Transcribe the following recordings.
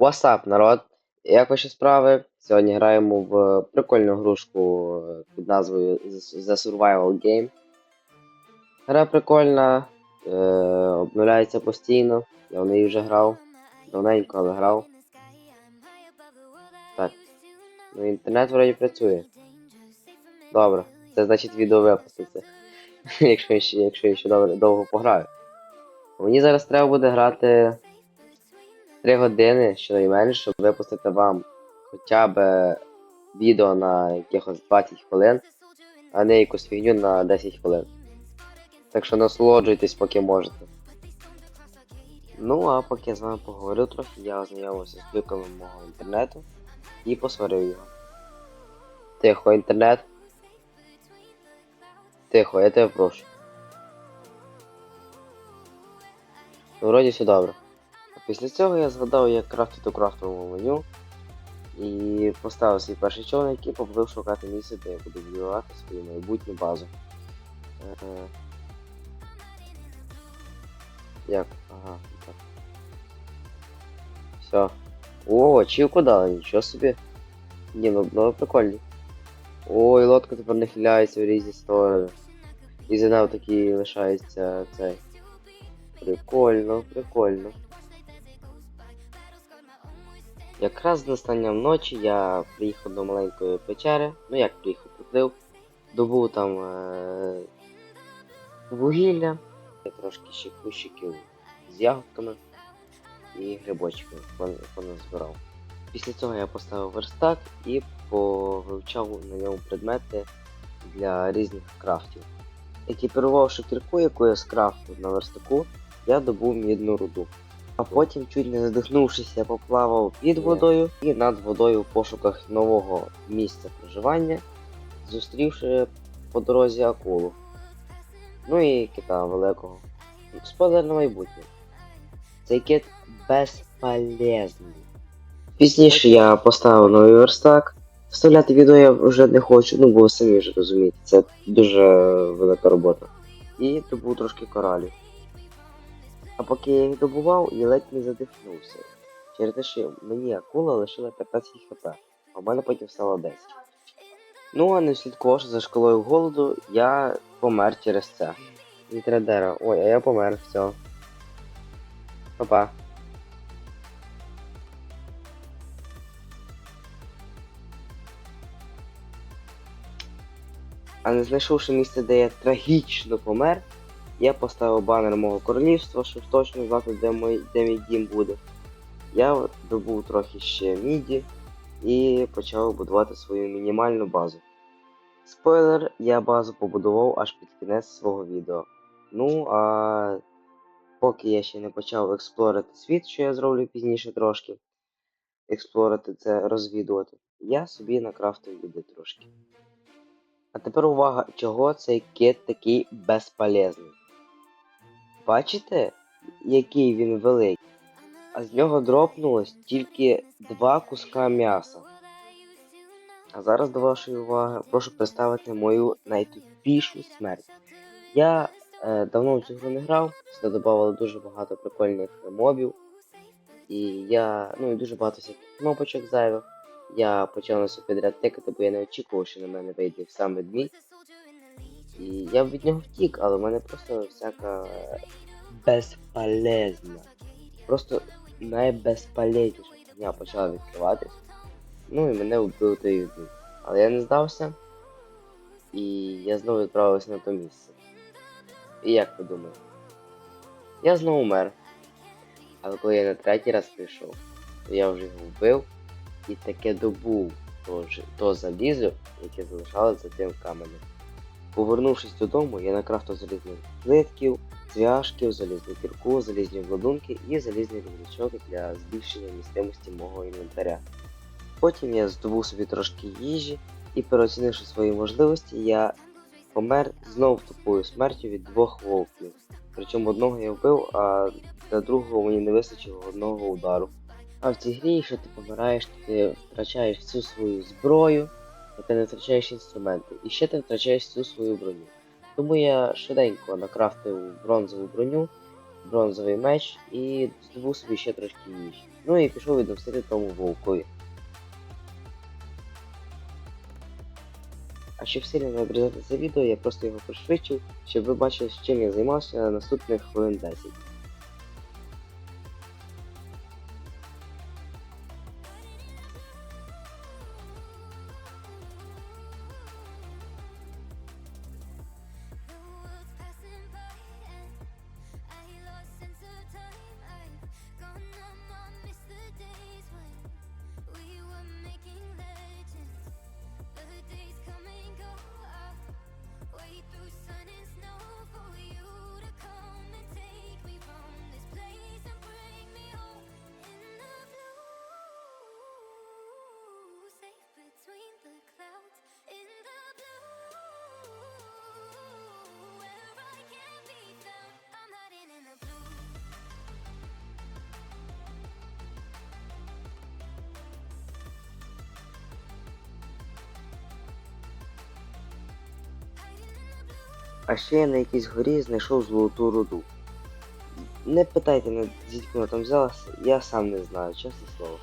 What's up, народ? Як ваші справи? Сьогодні граємо в прикольну грушку е, під назвою The Survival Game. Гра прикольна, е, обновляється постійно. Я в неї вже грав. Давненько, але грав. Так. Ну, інтернет вроді працює. Добре. Це значить відео випуститься. якщо, я ще, якщо я ще добре, довго пограю. Мені зараз треба буде грати 3 години щонайменше, щоб випустити вам хоча б відео на якихось 20 хвилин, а не якусь фігню на 10 хвилин. Так що насолоджуйтесь, поки можете. Ну, а поки я з вами поговорив трохи, я ознайомився з плюками мого інтернету і посварив його. Тихо, інтернет. Тихо, я тебе прошу. Ну, вроді все добре. Після цього я згадав, як крафтити у крафтовому меню. І поставив свій перший човник і поплив шукати місце, де я буду будувати свою майбутню базу. Е, Як? Ага, так. Все. О, очівку дали, нічого собі. Ні, ну, ну прикольні. Ой, лодка тепер нахиляється в різні сторони. І за нею такий лишається цей. Прикольно, прикольно. Якраз з настанням ночі я приїхав до маленької печери. Ну як приїхав, приплив. Добув там е- вугілля, трошки ще кущиків з ягодками і грибочками збирав. Після цього я поставив верстак і повивчав на ньому предмети для різних крафтів. Екіпірувавши кірку, яку я скрафтив на верстаку, я добув мідну руду. А потім, чуть не задихнувшись, я поплавав під водою і над водою в пошуках нового місця проживання, зустрівши по дорозі акулу. Ну і кита великого. Господар на майбутнє. Цей кит безполезний. Пізніше я поставив новий верстак. Вставляти відео я вже не хочу, ну бо ви самі вже розумієте, це дуже велика робота. І добув трошки коралів. А поки я їх добував, я ледь не задихнувся. Через те, що мені акула лишила 15 хп, а в мене потім стало 10. Ну, а не слідкувавши за шкалою голоду, я помер через це. Вітрадера. Ой, а я помер, все. Па-па. А не знайшовши місце, де я трагічно помер, я поставив банер мого королівства, щоб точно знати, де мій, де мій дім буде. Я добув трохи ще міді і почав будувати свою мінімальну базу. Спойлер, я базу побудував аж під кінець свого відео. Ну, а поки я ще не почав експлорити світ, що я зроблю пізніше трошки. Експлорити це розвідувати. Я собі накрафтив їди трошки. А тепер увага, чого цей кит такий безполезний. Бачите, який він великий? А з нього дропнулось тільки два куска м'яса. А зараз до вашої уваги прошу представити мою найтупішу смерть. Я е, давно в цю гру не грав, сюди додавали дуже багато прикольних мобів. І я. ну і дуже багато всяких кнопочок зайвих. Я почав на все підряд тикати, бо я не очікував, що на мене вийде сам ведмідь. І я від нього втік, але в мене просто всяка безполезна. Просто найбезполезніша дня почала відкриватись. Ну і мене вбив той ведмідь. Але я не здався. І я знову відправився на то місце. І як ви думаєте? Я знову мер. Але коли я на третій раз прийшов, то я вже його вбив і таке добув то, то залізо, яке залишалося за тим каменем. Повернувшись додому, я накрафтив залізних плитків, цвяшків, залізну кірку, залізні обладунки і залізний рюкзачок для збільшення містимості мого інвентаря. Потім я здобув собі трошки їжі і, переоцінивши свої можливості, я помер знов тупою смертю від двох вовків. Причому одного я вбив, а для другого мені не вистачило одного удару. А в цій грі, якщо ти помираєш, ти втрачаєш всю свою зброю, а ти не втрачаєш інструменти. І ще ти втрачаєш всю свою броню. Тому я швиденько накрафтив бронзову броню, бронзовий меч і здобув собі ще трошки їжі. Ну і пішов відомстити тому вовкові. А щоб сильно не обрізати це відео, я просто його пришвидшив, щоб ви бачили, чим я займався наступних хвилин 10. А ще я на якійсь горі знайшов золоту руду. Не питайте мене, звідки вона там взялася, я сам не знаю, чесне слово.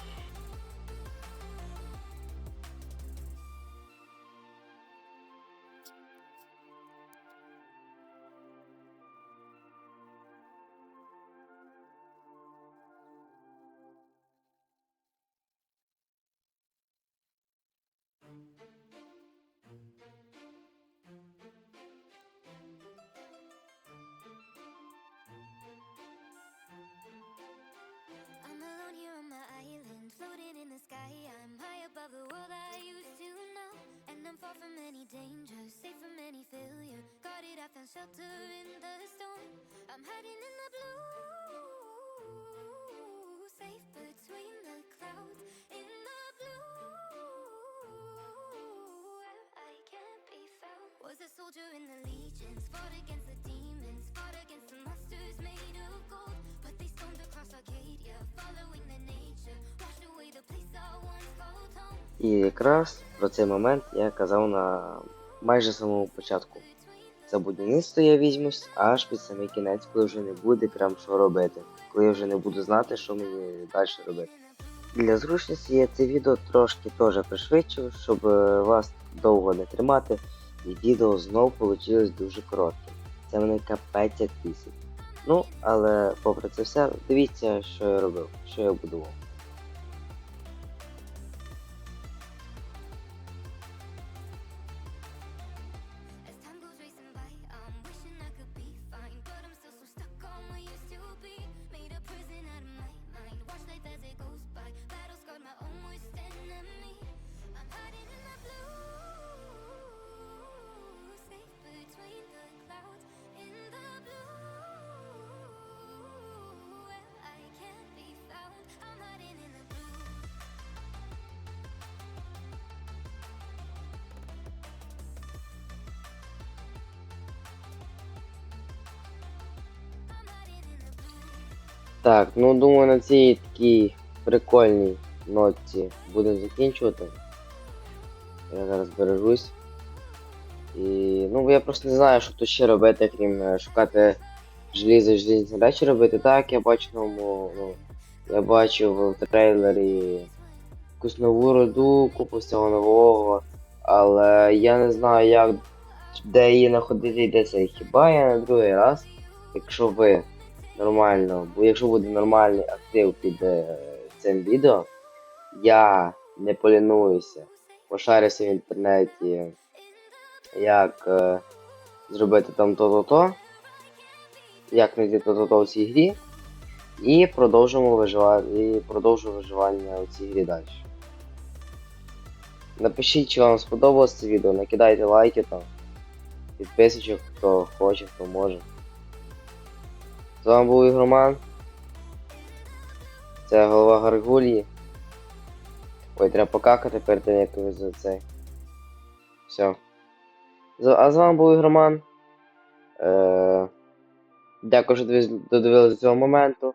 Shelter in the storm. I'm hiding in the blue, safe between the clouds. In the blue, where I can't be found. Was a soldier in the legions, fought against the demons, fought against the monsters made of gold. But they stormed across Arcadia, following the nature, washed away the place I once called home. І якраз про цей момент я казав на майже самому початку. За будівництво я візьмусь аж під самий кінець, коли вже не буде прям що робити, коли я вже не буду знати, що мені далі робити. Для зручності я це відео трошки теж пришвидшив, щоб е, вас довго не тримати, і відео знов вийшло дуже коротким. Це мене капець як тисяч. Ну, але попри це все, дивіться, що я робив, що я будував. Так, ну думаю на цій такій прикольній нотці будемо закінчувати. Я зараз бережусь. І ну я просто не знаю, що тут ще робити, крім е, шукати желізо і желізні речі робити. Так, я бачу новому, ну, я бачив в трейлері якусь нову роду, купу всього нового, але я не знаю, як де її знаходити і де це. Хіба я на другий раз, якщо ви нормально, бо якщо буде нормальний актив під е, цим відео, я не полінуюся, пошарюся в інтернеті, як е, зробити там то-то-то, як знайти то-то-то в цій грі, і продовжимо виживати, і продовжу виживання у цій грі далі. Напишіть, чи вам сподобалось це відео, накидайте лайки там, підписочок, хто хоче, хто може. З вами був Ігроман. Це голова Гаргулії. Ой, треба покакати перед тим, як ви за цей. Все. А з вами був Ігроман. Е... Дякую, що додивились до цього моменту.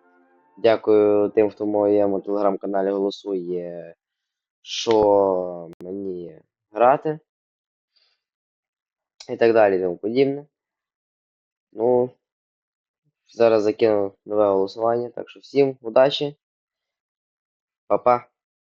Дякую тим, хто в моєму телеграм-каналі голосує, що мені грати. І так далі, і тому подібне. Ну. Зараз закину нове голосування. Так що всім удачі. Па-па.